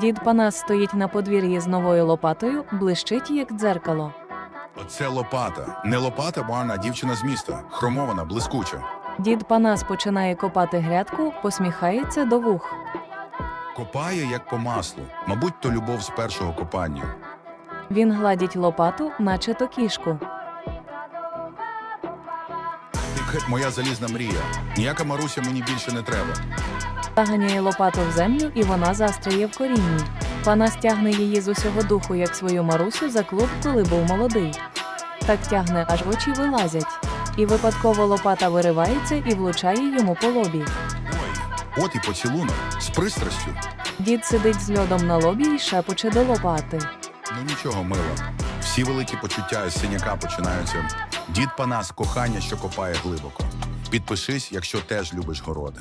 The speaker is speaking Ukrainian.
Дід Панас стоїть на подвір'ї з новою лопатою, блищить як дзеркало. Оце лопата. Не лопата, бо вона дівчина з міста. Хромована, блискуча. Дід Панас починає копати грядку, посміхається до вух. Копає, як по маслу. Мабуть, то любов з першого копання. Він гладить лопату, наче то кішку. Моя залізна мрія. Ніяка Маруся мені більше не треба. Заганяє лопату в землю, і вона застряє в корінні. Панас тягне її з усього духу, як свою Марусю за клуб, коли був молодий. Так тягне, аж очі вилазять. І випадково лопата виривається і влучає йому по лобі. Ой, от і поцілунок з пристрастю. Дід сидить з льодом на лобі і шепоче до лопати. Ну нічого, мила. Всі великі почуття із синяка починаються. Дід Панас, кохання, що копає глибоко. Підпишись, якщо теж любиш городи.